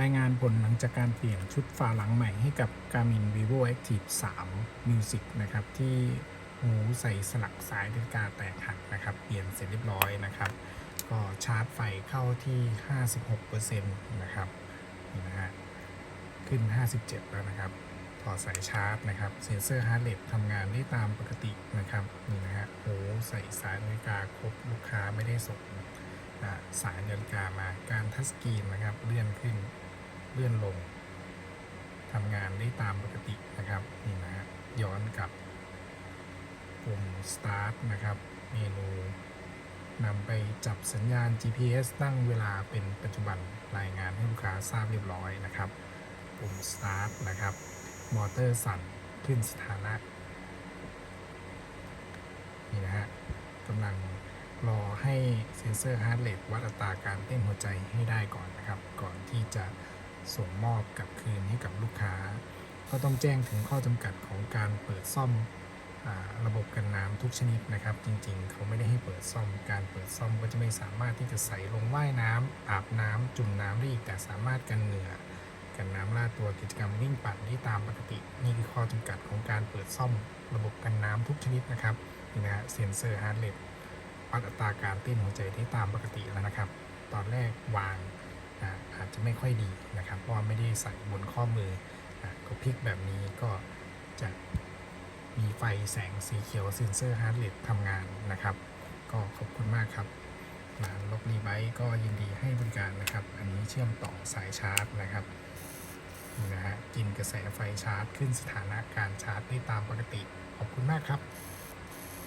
รายงานผลหลังจากการเปลี่ยนชุดฝาหลังใหม่ให้กับ Garmin Vivo Active 3 Music นะครับ ที่หูใส่สลักสายนาฬิกาแตกหักนะครับ เปลี่ยนเสร็จเรียบร้อยนะครับ ก็ชาร์จไฟเข้าที่ 56%นะครับนี่นะฮะขึ้น 57 แล้วนะครับถอดสายชาร์จนะครับ เซ็นเซอร์ฮาร์ดเรททำงานได้ตามปกตินะครับนี่นะฮะโอ้ใส่สายนาฬิกาครบลูกค้าไม่ได้ส่งอ่า สายนาฬิกามาการทัชสกรีนนะครับเลื่อนขึ้นเลื่อนลงทำงานได้ตามปกตินะครับนี่นะฮะย้อนกลับปุ่ม start นะครับเมนูนำไปจับสัญญาณ GPS ตั้งเวลาเป็นปัจจุบันรายงานให้ลูกค้าทราบเรียบร้อยนะครับ ปุ่ม start นะครับ มอเตอร์สั่นขึ้นสถานะ นี่นะฮะกำลัง รอให้เซ็นเซอร์ฮาร์ดเรทวัดอัตราการเต้นหัวใจให้ได้ก่อนนะครับ ก่อนที่จะส่งมอบกลับคืนให้กับลูกค้า ก็ต้องแจ้งถึงข้อจำกัดของการเปิดซ่อมอาระบบกันน้ำทุกชนิดนะครับ จริงๆ เขาไม่ได้ให้เปิดซ่อม การเปิดซ่อมก็จะไม่สามารถที่จะใส่ลงว่ายน้ำอาบน้ำจุ่มน้ำได้อีกแต่สามารถกันเหงื่อกันน้ำลาดตัวกิจกรรมวิ่งปั่นได้ตามปกติ นี่คือข้อจำกัดของการเปิดซ่อมระบบกันน้ำทุกชนิดนะครับนี่นะฮะเซ็นเซอร์ฮาร์ดเรท วัดอัตราการเต้นหัวใจได้ตามปกติแล้วนะครับ ตอนแรกวางอาอาจจะไม่ค่อยดีนะครับ เพราะไม่ได้ใส่บนข้อมืออะก็พลิกแบบนี้ก็จะมีไฟแสงสีเขียวเซนเซอร์ฮาร์ดเรททำงานนะครับ ก็ขอบคุณมากครับร้านลบรีไบก็ยินดีให้บริการนะครับ อันนี้เชื่อมต่อสายชาร์จนะครับนี่นะฮะกินกระแสไฟชาร์จ ขึ้นสถานะการชาร์จได้ตามปกติ ขอบคุณมากครับ